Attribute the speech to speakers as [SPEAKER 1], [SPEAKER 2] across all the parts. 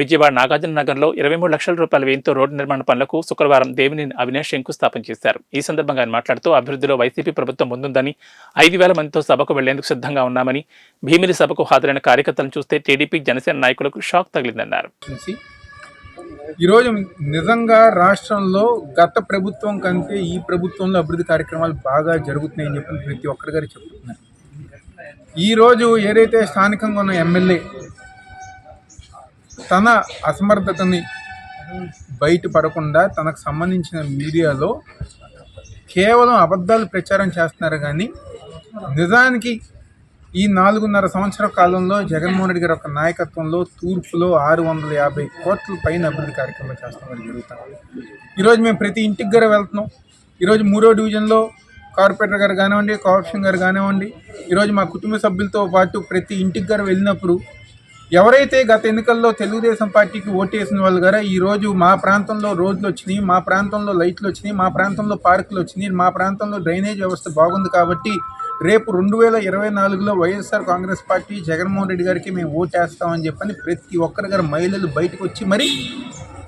[SPEAKER 1] విజయవాడ నాగార్జున నగర్లో ఇరవై మూడు లక్షల రూపాయల వ్యయంతో రోడ్డు నిర్మాణ పనులకు శుక్రవారం దేవినేని అవినాష్ శంకుస్థాపన చేశారు. ఈ సందర్భంగా ఆయన మాట్లాడుతూ అభివృద్ధిలో వైసీపీ ప్రభుత్వం ముందుందని ఐదు వేల మందితో సభకు వెళ్ళేందుకు సిద్ధంగా ఉన్నామని భీమిలి సభకు హాజరైన కార్యకర్తలను చూస్తే టీడీపీ జనసేన నాయకులకు షాక్ తగిలిందన్నారు.
[SPEAKER 2] ఈరోజు నిజంగా రాష్ట్రంలో గత ప్రభుత్వం కంటే ఈ ప్రభుత్వంలో అభివృద్ధి కార్యక్రమాలు బాగా జరుగుతున్నాయని చెప్పి ప్రతి ఒక్కరి గారు చెప్తున్నారు. ఈరోజు ఏదైతే స్థానికంగా ఉన్న ఎమ్మెల్యే తన అసమర్థతని బయటపడకుండా తనకు సంబంధించిన మీడియాలో కేవలం అబద్ధాలు ప్రచారం చేస్తున్నారు కానీ నిజానికి ఈ నాలుగున్నర సంవత్సర కాలంలో జగన్మోహన్ రెడ్డి గారి యొక్క నాయకత్వంలో తూర్పులో ఆరు వందల యాభై కోట్ల పైన అభివృద్ధి కార్యక్రమాలు చేస్తామని జరుగుతాం ఈరోజు మేము ప్రతి ఇంటికి గారు వెళ్తున్నాం. ఈరోజు మూడో డివిజన్లో కార్పొరేటర్ గారు కానివ్వండి కార్పొరేషన్ గారు కానివ్వండి ఈరోజు మా కుటుంబ సభ్యులతో పాటు ప్రతి ఇంటికి గారు వెళ్ళినప్పుడు ఎవరైతే గత ఎన్నికల్లో తెలుగుదేశం పార్టీకి ఓటేసిన వాళ్ళు గారా ఈరోజు మా ప్రాంతంలో రోడ్లు వచ్చినాయి మా ప్రాంతంలో లైట్లు వచ్చినాయి మా ప్రాంతంలో పార్కులు వచ్చినాయి మా ప్రాంతంలో డ్రైనేజ్ వ్యవస్థ బాగుంది కాబట్టి రేపు రెండు వేల ఇరవై నాలుగులో YSR Congress party Jaganmohan Reddy గారికి మేము ఓటేస్తామని చెప్పని ప్రతి ఒక్కరి గారు మహిళలు బయటకు వచ్చి మరి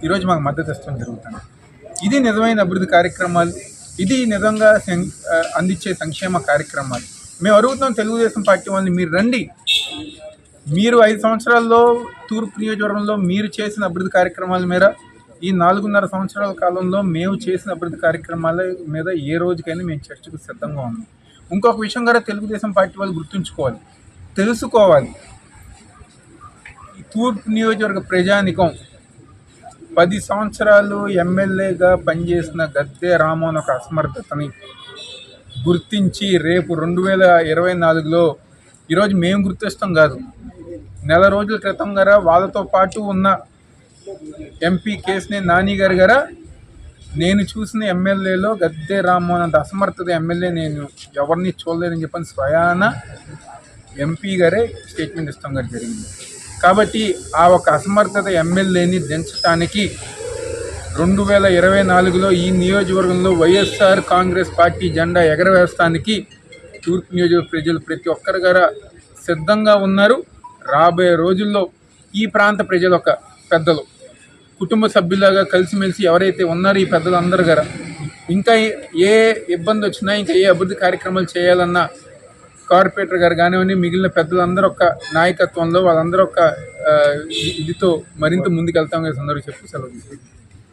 [SPEAKER 2] ఈరోజు మాకు మద్దతు ఇస్తాం జరుగుతుంది. ఇది నిజమైన అభివృద్ధి కార్యక్రమాలు ఇది నిజంగా సం- అందించే సంక్షేమ కార్యక్రమాలు. మేము అడుగుతున్నాం తెలుగుదేశం పార్టీ వాళ్ళని మీరు రండి. మీరు ఐదు సంవత్సరాల్లో తూర్పు నియోజకవర్గంలో మీరు చేసిన అభివృద్ధి కార్యక్రమాల మీద ఈ నాలుగున్నర సంవత్సరాల కాలంలో మేము చేసిన అభివృద్ధి కార్యక్రమాల మీద ఏ రోజుకైనా మేము చర్చకు సిద్ధంగా ఉన్నాం. ఇంకొక విషయం కూడా తెలుగుదేశం పార్టీ వాళ్ళు గుర్తుంచుకోవాలి. తెలుసుకోవాలి. ఈ తూర్పు నియోజకవర్గ ప్రజానికం పది సంవత్సరాలు ఎమ్మెల్యేగా పనిచేసిన గద్దె రామోన్ ఒక అసమర్థతని గుర్తించి రేపు రెండు వేల ఇరవై నాలుగులో ఈరోజు మేము గుర్తిస్తాం కాదు. నెల రోజుల క్రితం గారా వాళ్ళతో పాటు ఉన్న ఎంపీ కేసుని నాని గారు గారా నేను చూసిన ఎమ్మెల్యేలో గద్దె రామ్మోహన్ అంత అసమర్థత ఎమ్మెల్యే నేను ఎవరిని చూడలేదని చెప్పని స్వయాన ఎంపీ గారే స్టేట్మెంట్ ఇస్తాం గారు జరిగింది. కాబట్టి ఆ ఒక అసమర్థత ఎమ్మెల్యేని దించడానికి రెండు వేల ఇరవై నాలుగులో ఈ నియోజకవర్గంలో వైఎస్ఆర్ కాంగ్రెస్ పార్టీ జెండా ఎగరవేస్తానికి తూర్పు నియోజకవర్గ ప్రజలు ప్రతి ఒక్కరి గారా సిద్ధంగా ఉన్నారు. రాబోయే రోజుల్లో ఈ ప్రాంత ప్రజల ఒక పెద్దలు. కుటుంబ సభ్యులాగా కలిసిమెలిసి ఎవరైతే ఉన్నారో ఈ పెద్దలు అందరు గారు ఇంకా ఏ ఇబ్బంది వచ్చినా ఇంకా ఏ అభివృద్ధి కార్యక్రమాలు చేయాలన్నా కార్పొరేటర్ గారు కానివ్వండి మిగిలిన పెద్దలందరూ ఒక నాయకత్వంలో వాళ్ళందరూ ఒక ఇదితో మరింత ముందుకు వెళ్తాం కదా సందర్భం చెప్పి సెలవు